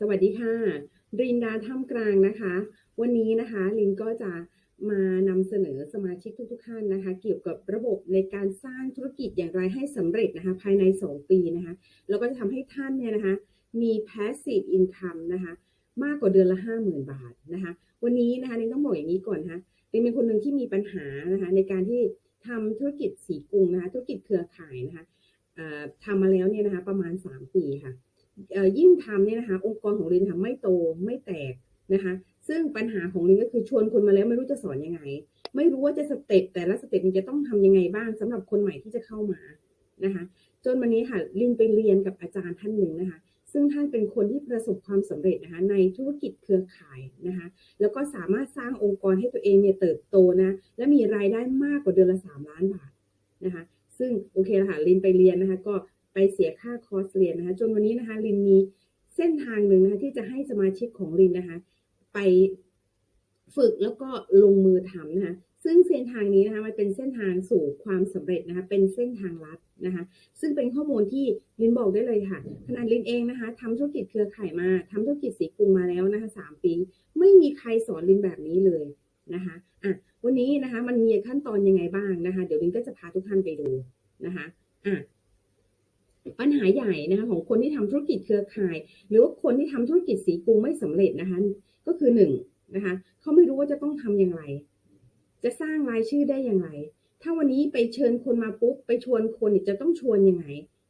สวัสดีค่ะ รินดาท่ามกลางนะคะ วันนี้นะคะลินก็จะมานำเสนอสมาชิกทุกๆท่านนะคะ เกี่ยวกับระบบในการสร้างธุรกิจอย่างไรให้สำเร็จนะคะ ภายใน 2 ปีนะคะแล้วก็จะทำให้ท่านเนี่ยนะคะ มี passive income นะคะ มากกว่าเดือนละ 50,000 บาทนะคะ วันนี้นะคะลินต้องบอกอย่างนี้ก่อนนะคะลินเป็นคนหนึ่งที่มีปัญหานะคะในการที่ทำธุรกิจสีกรุงนะคะ ธุรกิจเครือข่ายนะคะทำมาแล้วเนี่ยนะคะประมาณ 3 ปีค่ะ ยิ่งทำเนี่ยนะคะองค์กรของลินทำไม่โตไม่แตกนะคะ ซึ่งปัญหาของลินก็คือชวนคนมาแล้วไม่รู้จะสอนยังไง ไม่รู้ว่าจะสเต็ปแต่ละสเต็ปมันจะต้องทำยังไงบ้างสำหรับคนใหม่ที่จะเข้ามานะคะ จนวันนี้ค่ะลินไปเรียนกับอาจารย์ท่านหนึ่งนะคะ ซึ่งท่านเป็นคนที่ประสบความสำเร็จนะคะในธุรกิจเครือข่ายนะคะ แล้วก็สามารถสร้างองค์กรให้ตัวเองเนี่ยเติบโตนะและมีรายได้มากกว่าเดือนละ 3 ล้านบาทนะคะซึ่งโอเคละค่ะลินไปเรียนนะคะ ก็ ไปเสียค่าคอร์สเรียนนะคะ จนวันนี้นะคะลินมีเส้นทางหนึ่งนะคะที่จะให้สมาชิกของลินนะคะ ไปฝึกแล้วก็ลงมือทำนะคะซึ่งเส้นทางนี้นะคะมันเป็นเส้นทางสู่ความสำเร็จนะคะเป็นเส้นทางลัดนะคะ ซึ่งเป็นข้อมูลที่ลินบอกได้เลยค่ะขนาดลินเองนะคะทำธุรกิจเครือข่ายมาทำธุรกิจสีกรุงมาแล้วนะคะสามปี ไม่มีใครสอนลินแบบนี้เลยนะคะอะวันนี้นะคะมันมีขั้นตอนยังไงบ้างนะคะ เดี๋ยวลินก็จะพาทุกท่านไปดู หาใหญ่นะคะของคนที่ทำธุรกิจเครือข่าย หรือว่าคนที่ทำธุรกิจสีกรุงไม่สำเร็จนะคะก็คือหนึ่งนะคะเขาไม่รู้ว่าจะต้องทำอย่างไร จะสร้างรายชื่อได้อย่างไร ถ้าวันนี้ไปเชิญคนมาปุ๊บไปชวนคนจะต้องชวนยังไง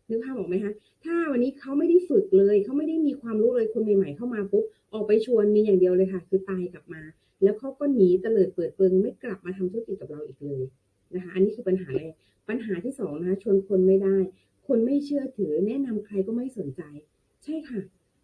นึกภาพออกไหมคะ ถ้าวันนี้เขาไม่ได้ฝึกเลย เขาไม่ได้มีความรู้เลยคนใหม่ๆเข้ามาปุ๊บ ออกไปชวนมีอย่างเดียวเลยค่ะ คือตายกลับมา แล้วเขาก็หนีเตลิดเปิดเปิงไม่กลับมาทำธุรกิจกับเราอีกเลยนะคะ อันนี้คือปัญหาแรก ปัญหาที่สองนะคะชวนคนไม่ได้ คนไม่เชื่อถือแนะนำใครก็ไม่สนใจ ใช่ค่ะ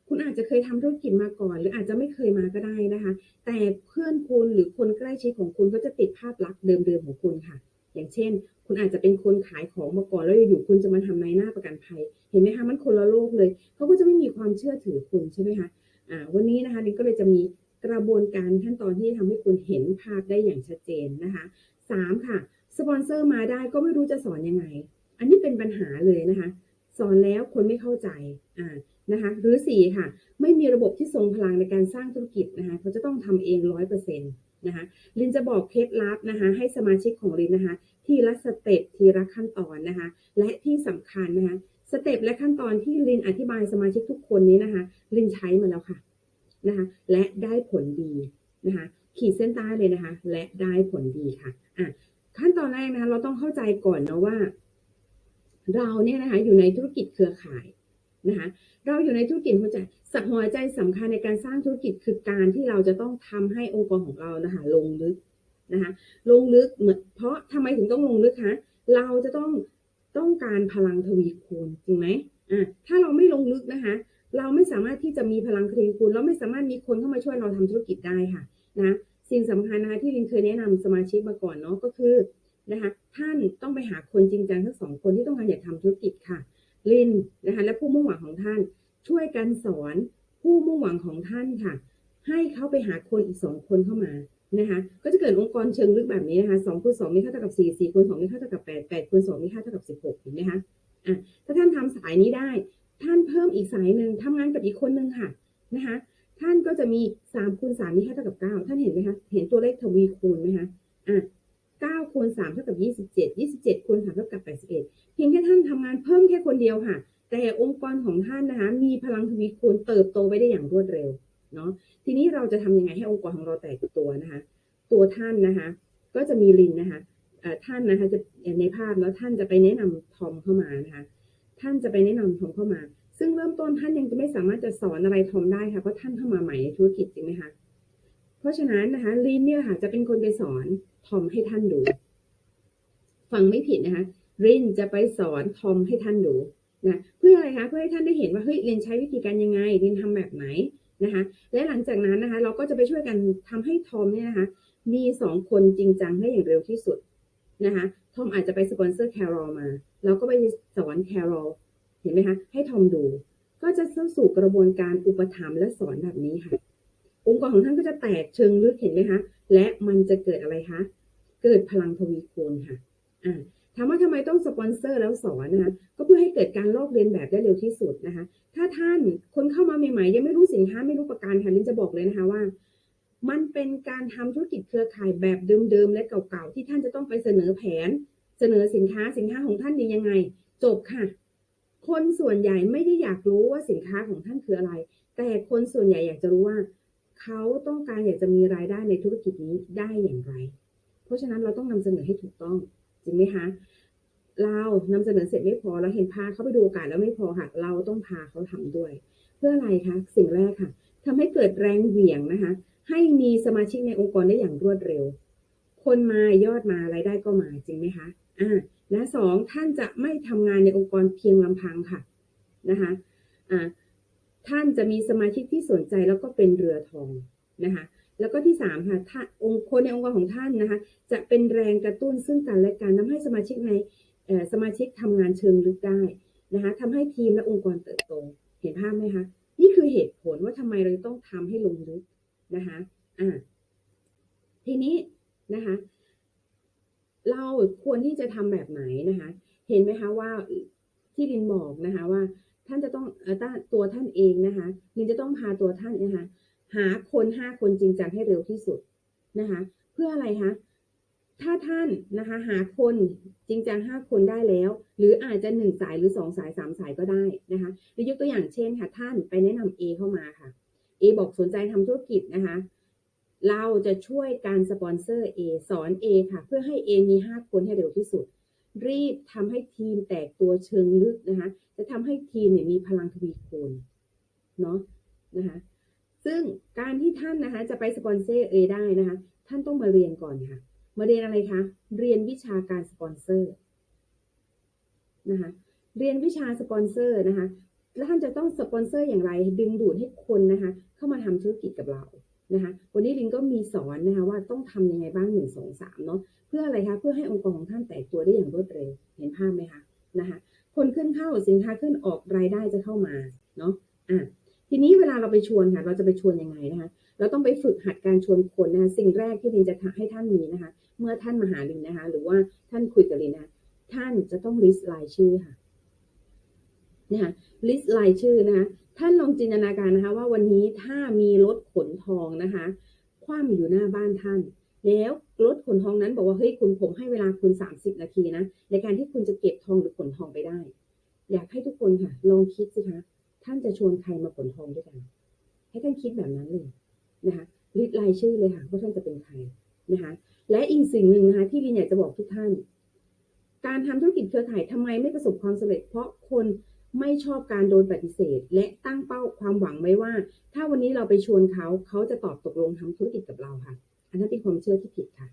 คุณอาจจะเคยทำธุรกิจมาก่อน หรืออาจจะไม่เคยมาก็ได้นะคะ แต่เพื่อนคุณหรือคนใกล้ชิดของคุณก็จะติดภาพลักษณ์เดิมๆของคุณค่ะ อย่างเช่น คุณอาจจะเป็นคนขายของมาก่อนแล้วอยู่ๆคุณจะมาทำในหน้าประกันภัย เห็นไหมคะมันคนละโลกเลยเขาก็จะไม่มีความเชื่อถือคุณใช่ไหมคะอ่าวันนี้นะคะนี่ก็เลยจะมีกระบวนการขั้นตอนที่จะทำให้คุณเห็นภาพได้อย่างชัดเจนนะคะสามค่ะ สปอนเซอร์มาได้ก็ไม่รู้จะสอนยังไง อันนี้เป็นปัญหาเลยนะคะ สอนแล้วคนไม่เข้าใจอ่านะคะ หรือสี่ค่ะ ไม่มีระบบที่ทรงพลังในการสร้างธุรกิจนะคะเขาจะต้องทำเองร้อยเปอร์เซ็นต์นะคะลินจะบอกเคล็ดลับนะคะ ให้สมาชิกของลินนะคะ ทีละสเต็ปทีละขั้นตอนนะคะ และที่สำคัญนะคะสเต็ปและขั้นตอนที่ลินอธิบายสมาชิกทุกคนนี้นะคะ ลินใช้มาแล้วค่ะนะคะและได้ผลดีนะคะขีดเส้นใต้เลยนะคะ และได้ผลดีค่ะอะ ขั้นตอนแรกนะคะ เราต้องเข้าใจก่อนนะว่า เราเนี่ยนะคะอยู่ในธุรกิจเครือข่ายนะคะเราอยู่ในธุรกิจหัวใจสัหัวใจสำคัญในการสร้างธุรกิจคือการที่เราจะต้องทำให้องค์กรของเรานะคะลงลึกนะคะลงลึกเหมือนเพราะทำไมถึงต้องลงลึกคะเราจะต้องต้องการพลังทวีคูณจริงไหมอะถ้าเราไม่ลงลึกนะคะ เราไม่สามารถที่จะมีพลังทวีคูณเราไม่สามารถมีคนเข้ามาช่วยเราทำธุรกิจได้ค่ะนะสิ่งสำคัญนะคะที่ลินเคยแนะนำสมาชิกมาก่อนเนาะก็คือ นะคะท่านต้องไปหาคนจริงจังทั้งสองคนที่ต้องการอยากทำธุรกิจค่ะลินนะคะและผู้มุ่งหวังของท่าน ช่วยกันสอนผู้มุ่งหวังของท่านค่ะ ให้เขาไปหาคนอีกสองคนเข้ามานะคะก็จะเกิดองค์กรเชิงลึกแบบนี้นะคะสองคูณสองมีค่าเท่ากับสี่สี่คูณสองมีค่าเท่ากับแปดแปดคูณสองมีค่าเท่ากับสิบหกเห็นไหมคะอะถ้าท่านทำสายนี้ได้ ท่านเพิ่มอีกสายหนึ่งทำงานกับอีกคนหนึ่งค่ะนะคะท่านก็จะมีสามคูณสามมีค่าเท่ากับเก้าท่านเห็นไหมคะเห็นตัวเลขทวีคูณไหมคะอะ เก้าคูณสามเท่ากับยี่สิบเจ็ดยี่สิบเจ็ดคูณสามเท่ากับแปดสิบเอ็ดเพียงแค่ท่านทำงานเพิ่มแค่คนเดียวค่ะ แต่องค์กรของท่านนะคะมีพลังทวีคูณเติบโตไปได้อย่างรวดเร็วเนาะทีนี้เราจะทำยังไงให้องค์กรของเราแตกตัวนะคะ ตัวท่านนะคะ ก็จะมีลินนะคะท่านนะคะจะในภาพแล้วท่านจะไปแนะนำทอมเข้ามานะคะท่านจะไปแนะนำทอมเข้ามา ซึ่งเริ่มต้นท่านยังจะไม่สามารถจะสอนอะไรทอมได้ค่ะเพราะท่านเข้ามาใหม่ในธุรกิจจริงไหมคะ เพราะฉะนั้นนะคะลินเนี่ยค่ะจะเป็นคนไปสอนทอมให้ท่านดู ฟังไม่ผิดนะคะลินจะไปสอนทอมให้ท่านดูนะเพื่ออะไรคะเพื่อให้ท่านได้เห็นว่าเฮ้ยเรียนใช้วิธีการยังไงเรียนทำแบบไหนนะคะและหลังจากนั้นนะคะเราก็จะไปช่วยกันทำให้ทอมเนี่ยนะคะมีสองคนจริงจังได้อย่างเร็วที่สุดนะคะทอมอาจจะไปสปอนเซอร์แครอลมาเราก็ไปสอนแครอลเห็นไหมคะให้ทอมดู ก็จะเข้าสู่กระบวนการอุปถัมภ์และสอนแบบนี้ค่ะ องค์กรของท่านก็จะแตกเชิงลึกเห็นไหมคะ และมันจะเกิดอะไรคะ เกิดพลังทวีคูณค่ะอ่าถามว่าทำไมต้องสปอนเซอร์แล้วสอนนะคะ ก็เพื่อให้เกิดการลอกเลียนแบบได้เร็วที่สุดนะคะ ถ้าท่านคนเข้ามาใหม่ๆ ยังไม่รู้สินค้าไม่รู้ประกันค่ะลินจะบอกเลยนะคะว่า มันเป็นการทำธุรกิจเครือข่ายแบบเดิมๆ และเก่าๆ ที่ท่านจะต้องไปเสนอแผน เสนอสินค้าสินค้าของท่านดียังไง จบค่ะ คนส่วนใหญ่ไม่ได้อยากรู้ว่าสินค้าของท่านคืออะไร แต่คนส่วนใหญ่อยากจะรู้ว่า เขาต้องการอยากจะมีรายได้ในธุรกิจนี้ได้อย่างไร เพราะฉะนั้นเราต้องนำเสนอให้ถูกต้องจริงไหมคะ เรานำเสนอเสร็จไม่พอเราเห็นพาเขาไปดูโอกาสแล้วไม่พอค่ะ เราต้องพาเขาทำด้วย เพื่ออะไรคะ สิ่งแรกค่ะทำให้เกิดแรงเหวี่ยงนะคะ ให้มีสมาชิกในองค์กรได้อย่างรวดเร็ว คนมายอดมารายได้ก็มาจริงไหมคะอ่าและสองท่านจะไม่ทำงานในองค์กรเพียงลำพังค่ะนะคะอ่า ท่านจะมีสมาชิกที่สนใจแล้วก็เป็นเรือทองนะคะแล้วก็ที่สามค่ะถ้าองค์คนในองค์กรของท่านนะคะจะเป็นแรงกระตุ้นซึ่งกันและกันทำให้สมาชิกในสมาชิกทำงานเชิงลึกได้นะคะทำให้ทีมและองค์กรเติบโตเห็นภาพไหมคะนี่คือเหตุผลว่าทำไมเราต้องทำให้ลงลึกนะคะอ่าทีนี้นะคะเราควรที่จะทำแบบไหนนะคะ เห็นไหมคะว่าที่ลินบอกนะคะว่า ท่านจะต้องเออต้าตัวท่านเองนะคะลินจะต้องพาตัวท่านนะคะหาคนห้าคนจริงจังให้เร็วที่สุดนะคะ เพื่ออะไรคะถ้าท่านนะคะหาคนจริงจังห้าคนได้แล้ว หรืออาจจะหนึ่งสายหรือสองสายสามสายก็ได้นะคะหรือยกตัวอย่างเช่นค่ะท่านไปแนะนำ A เข้ามาค่ะ A บอกสนใจทำธุรกิจนะคะ เราจะช่วยการสปอนเซอร์ A สอน A ค่ะ เพื่อให้ A มีห้าคนให้เร็วที่สุด รีบทำให้ทีมแตกตัวเชิงลึกนะคะ จะทำให้ทีมเนี่ยมีพลังทวีคูณเนาะนะคะซึ่งการที่ท่านนะคะจะไปสปอนเซอร์เอได้นะคะท่านต้องมาเรียนก่อนค่ะ มาเรียนอะไรคะ เรียนวิชาการสปอนเซอร์นะคะเรียนวิชาสปอนเซอร์นะคะแล้วท่านจะต้องสปอนเซอร์อย่างไร ดึงดูดให้คนนะคะ เข้ามาทำธุรกิจกับเรานะคะ วันนี้ลินก็มีสอนนะคะว่าต้องทำยังไงบ้างหนึ่งสองสามเนาะ พื่ออะไรคะเพื่อให้องค์กรของท่านแตกตัวได้อย่างรวดเร็วเห็นภาพไหมคะนะคะคนขึ้นเข้าสินค้าขึ้นออกรายได้จะเข้ามาเนาะอะทีนี้เวลาเราไปชวนค่ะเราจะไปชวนยังไงนะคะเราต้องไปฝึกหัดการชวนคนนะคะสิ่งแรกที่ลินจะให้ท่านมีนะคะ เมื่อท่านมาหาลินนะคะ หรือว่าท่านคุยกับลินนะะท่านจะต้อง list รายชื่อค่ะนะคะ list รายชื่อนะคะท่านลองจินตนาการนะคะ ว่าวันนี้ถ้ามีรถขนทองนะคะ คว่ำอยู่หน้าบ้านท่าน แล้วรถขนทองนั้นบอกว่าเฮ้ยคุณผมให้เวลาคุณ 30 นาทีนะในการที่คุณจะเก็บทองหรือขนทองไปได้ อยากให้ทุกคนค่ะ ลองคิดสิคะท่านจะชวนใครมาขนทองด้วยกัน ให้ท่านคิดแบบนั้นเลยนะคะลิดรายชื่อเลยค่ะว่าท่านจะเป็นใครนะคะและอีกสิ่งหนึ่งนะคะที่ลินอยากจะบอกทุกท่าน การทำธุรกิจเครือข่ายทำไมไม่ประสบความสำเร็จ เพราะคนไม่ชอบการโดนปฏิเสธ และตั้งเป้าความหวังไว้ว่า ถ้าวันนี้เราไปชวนเขาเขาจะตอบตกลงทำธุรกิจกับเราค่ะ อันนั้นเป็นความเชื่อที่ผิดค่ะ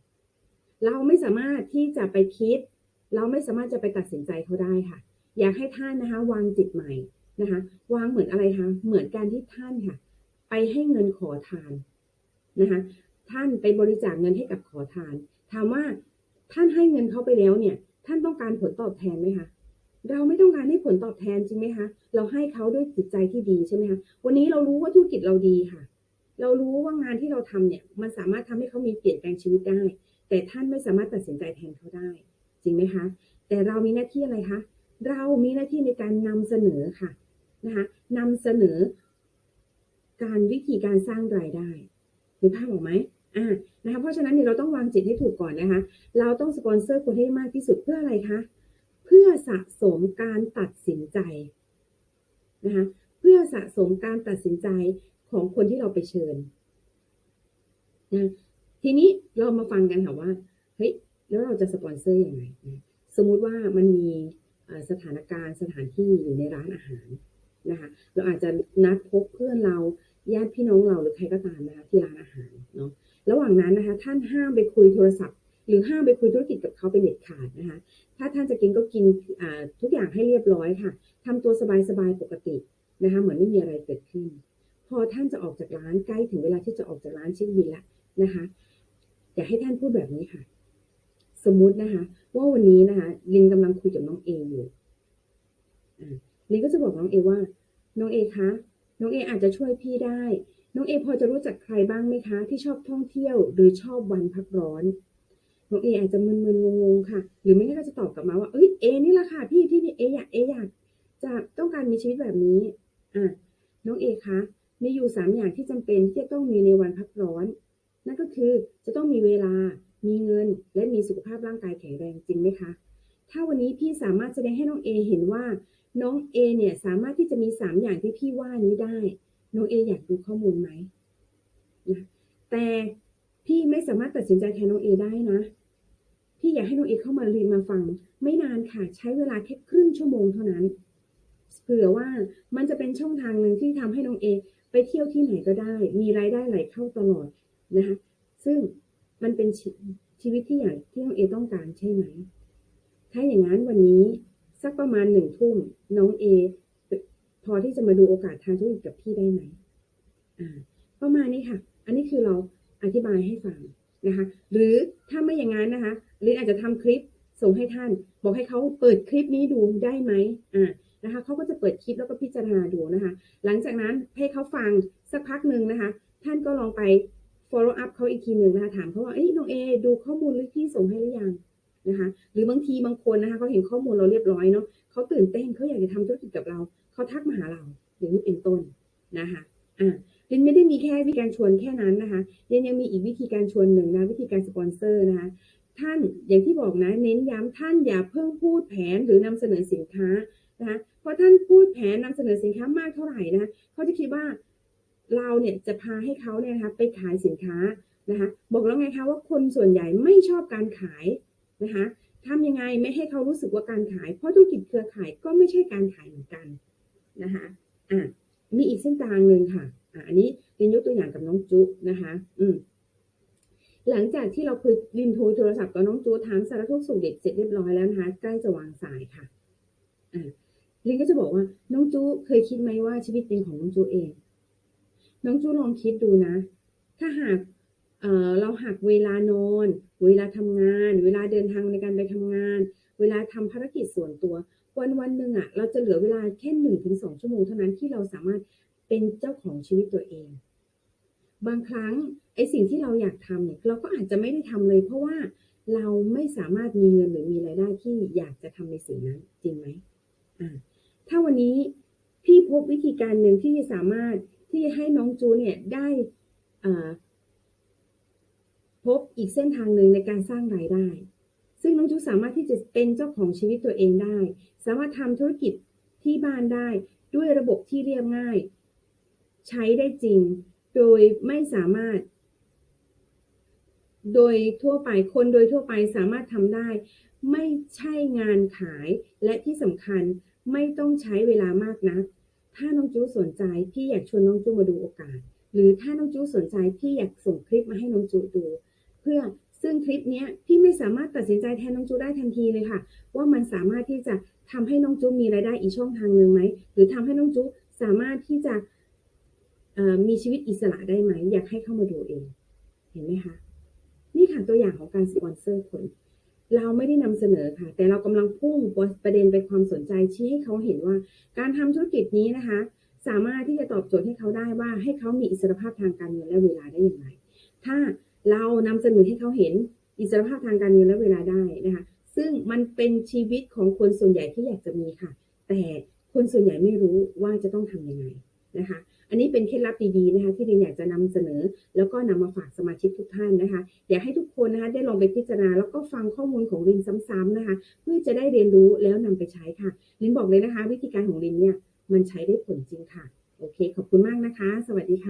เราไม่สามารถที่จะไปคิด เราไม่สามารถจะไปตัดสินใจเขาได้ค่ะ อยากให้ท่านนะคะ วางจิตใหม่นะคะ วางเหมือนอะไรคะเหมือนการที่ท่านค่ะ ไปให้เงินขอทานนะคะ ท่านไปบริจาคเงินให้กับขอทาน ถามว่าท่านให้เงินเขาไปแล้วเนี่ย ท่านต้องการผลตอบแทนไหมคะเราไม่ต้องการให้ผลตอบแทนจริงไหมคะ เราให้เขาด้วยจิตใจที่ดีใช่ไหมคะ วันนี้เรารู้ว่าธุรกิจเราดีค่ะ เรารู้ว่างานที่เราทำเนี่ยมันสามารถทำให้เขามีเปลี่ยนแปลงชีวิตได้ แต่ท่านไม่สามารถตัดสินใจแทนเขาได้ จริงไหมคะ แต่เรามีหน้าที่อะไรคะเรามีหน้าที่ในการนำเสนอค่ะนะคะนำเสนอการวิธีการสร้างรายได้เห็นภาพออกไหมอ่านะคะเพราะฉะนั้นเนี่ยเราต้องวางจิตให้ถูกก่อนนะคะ เราต้องสปอนเซอร์คนให้มากที่สุดเพื่ออะไรคะเพื่อสะสมการตัดสินใจนะคะเพื่อสะสมการตัดสินใจ ของคนที่เราไปเชิญนะทีนี้เรามาฟังกันค่ะว่าเฮ้ยแล้วเราจะสปอนเซอร์อยังไงนะสมมุติว่ามันมีสถานการณ์สถานที่อยู่ในร้านอาหารนะคะเราอาจจะนัดพบเพื่อนเราญาติพี่น้องเราหรือใครก็ตามนะคะที่ร้านอาหารเนาะระหว่างนั้นนะคะ ท่านห้ามไปคุยโทรศัพท์ หรือห้ามไปคุยธุรกิจกับเขาเป็นเด็ดขาดนะคะ ถ้าท่านจะกินก็กินทุกอย่างให้เรียบร้อยค่ะทำตัวสบายๆปกตินะคะ เหมือนไม่มีอะไรเกิดขึ้น พอท่านจะออกจากร้านใกล้ถึงเวลาที่จะออกจากร้านเช็คบิลแล้วนะคะอยากให้ท่านพูดแบบนี้ค่ะ สมมุตินะคะ ว่าวันนี้นะคะลินกำลังคุยกับน้องเออยู่ลินก็จะบอกน้องเอว่า น้องเอคะน้องเออาจจะช่วยพี่ได้ น้องเอพอจะรู้จักใครบ้างไหมคะ ที่ชอบท่องเที่ยวหรือชอบวันพักร้อนน้องเออาจจะมึนๆงงๆค่ะ หรือไม่งั้นก็จะตอบกลับมาว่าเอ้ยเอนี่แหละค่ะพี่ที่เออยากเออยากจะต้องการมีชีวิตแบบนี้อะน้องเอคะ มีอยู่สามอย่างที่จำเป็นที่จะต้องมีในวันพักร้อน นั่นก็คือจะต้องมีเวลา มีเงิน และมีสุขภาพร่างกายแข็งแรงจริงไหมคะ ถ้าวันนี้พี่สามารถแสดงให้น้องเอเห็นว่า น้องเอเนี่ยสามารถที่จะมีสามอย่างที่พี่ว่านี้ได้ น้องเออยากดูข้อมูลไหมนะแต่พี่ไม่สามารถตัดสินใจแทนน้องเอได้นะพี่อยากให้น้องเอเข้ามาเรียนมาฟัง ไม่นานค่ะใช้เวลาแค่ครึ่งชั่วโมงเท่านั้นเผื่อว่ามันจะเป็นช่องทางหนึ่งที่ทำให้น้องเอ ไปเที่ยวที่ไหนก็ได้ มีรายได้ไหลเข้าตลอดนะคะซึ่งมันเป็นชชีวิตที่อยากที่น้องเอต้องการใช่ไหม ถ้าอย่างนั้นวันนี้สักประมาณหนึ่งทุ่มน้องเอพอที่จะมาดูโอกาสทางธุรกิจกับพี่ได้ไหมอ่าประมาณนี้ค่ะ อันนี้คือเราอธิบายให้ฟังนะคะ หรือถ้าไม่อย่างนั้นนะคะหรืออาจจะทำคลิปส่งให้ท่าน บอกให้เขาเปิดคลิปนี้ดูได้ไหมอ่านะคะเขาก็จะ ปิดคลิปแล้วก็พิจารณาดูนะคะ หลังจากนั้นให้เขาฟังสักพักหนึ่งนะคะ ท่านก็ลองไป follow up เขาอีกทีหนึ่งนะคะ ถามเขาว่าเอ้ยน้องเอดูข้อมูลที่พี่ส่งให้หรือยังนะคะ หรือบางทีบางคนนะคะเขาเห็นข้อมูลเราเรียบร้อยเนาะเขาตื่นเต้นเขาอยากจะทำธุรกิจกับเราเขาทักมาหาเราอย่างนี้เป็นต้นนะคะอ่าเรนไม่ได้มีแค่วิธีการชวนแค่นั้นนะคะเรนยังมีอีกวิธีการชวนหนึ่งนะวิธีการสปอนเซอร์นะคะท่านอย่างที่บอกนะ เน้นย้ำท่านอย่าเพิ่งพูดแผนหรือนำเสนอสินค้า นะคะเพราะท่านพูดแผนนำเสนอสินค้ามากเท่าไหร่นะคะเขาจะคิดว่าเราเนี่ยจะพาให้เขาเนี่ยนะคะไปขายสินค้านะคะบอกแล้วไงคะว่าคนส่วนใหญ่ไม่ชอบการขายนะคะทำยังไงไม่ให้เขารู้สึกว่าการขาย เพราะธุรกิจเครือข่ายก็ไม่ใช่การขายเหมือนกันนะคะอะมีอีกเส้นทางหนึ่งค่ะอะอันนี้เรียนยกตัวอย่างกับน้องจุนะคะอืมหลังจากที่เราคุยลินโทรโทรศัพท์กับน้องจูถามสารทุกสุขเด็กเสร็จเรียบร้อยแล้วนะคะใกล้จะวางสายค่ะอ่า ลินก็จะบอกว่า น้องจูเคยคิดไหมว่าชีวิตจริงของน้องจูเอง น้องจูลองคิดดูนะ ถ้าหากเเราหักเวลานอน เวลาทำงาน เวลาเดินทางในการไปทำงาน เวลาทำภารกิจส่วนตัว วันวันหนึ่งอะ เราจะเหลือเวลาแค่หนึ่งถึงสองชั่วโมงเท่านั้นที่เราสามารถเป็นเจ้าของชีวิตตัวเอง บางครั้งไอ้สิ่งที่เราอยากทำเนี่ยเราก็อาจจะไม่ได้ทำเลย เพราะว่าเราไม่สามารถมีเงินหรือมีรายได้ที่อยากจะทำในสิ่งนั้นจริงไหมอ่า ถ้าวันนี้พี่พบวิธีการหนึ่งที่สามารถที่จะให้น้องจูเนี่ยได้พบอีกเส้นทางหนึ่งในการสร้างรายได้ ซึ่งน้องจูสามารถที่จะเป็นเจ้าของชีวิตตัวเองได้ สามารถทำธุรกิจที่บ้านได้ด้วยระบบที่เรียบง่าย ใช้ได้จริง โดยไม่สามารถ โดยทั่วไปคนโดยทั่วไปสามารถทำได้ ไม่ใช่งานขายและที่สำคัญ ไม่ต้องใช้เวลามากนะ ถ้าน้องจู้สนใจพี่อยากชวนน้องจู้มาดูโอกาส หรือถ้าน้องจู้สนใจพี่อยากส่งคลิปมาให้น้องจู้ดู เพื่อซึ่งคลิปนี้พี่ไม่สามารถตัดสินใจแทนน้องจูได้ทันทีเลยค่ะ ว่ามันสามารถที่จะทำให้น้องจูมีรายได้อีกช่องทางหนึ่งไหมหรือทำให้น้องจูสามารถที่จะมีชีวิตอิสระได้ไหม อยากให้เข้ามาดูเอง เห็นไหมคะ นี่ค่ะตัวอย่างของการสปอนเซอร์คน เราไม่ได้นำเสนอค่ะ แต่เรากำลังพุ่งประเด็นไปความสนใจชี้ให้เขาเห็นว่า การทำธุรกิจนี้นะคะ สามารถที่จะตอบโจทย์ให้เขาได้ว่า ให้เขามีอิสรภาพทางการเงินและเวลาได้อย่างไร ถ้าเรานำเสนอให้เขาเห็นอิสรภาพทางการเงินและเวลาได้นะคะ ซึ่งมันเป็นชีวิตของคนส่วนใหญ่ที่อยากจะมีค่ะ แต่คนส่วนใหญ่ไม่รู้ว่าจะต้องทำยังไงนะคะ อันนี้เป็นเคล็ดลับดีๆนะคะที่เรนอยากจะนำเสนอ แล้วก็นำมาฝากสมาชิกทุกท่านนะคะอยากให้ทุกคนนะคะได้ลองไปพิจารณาแล้วก็ฟังข้อมูลของลินซ้ำๆนะคะ เพื่อจะได้เรียนรู้แล้วนำไปใช้ค่ะลินบอกเลยนะคะ วิธีการของลินเนี่ยมันใช้ได้ผลจริงค่ะโอเค ขอบคุณมากนะคะ สวัสดีค่ะ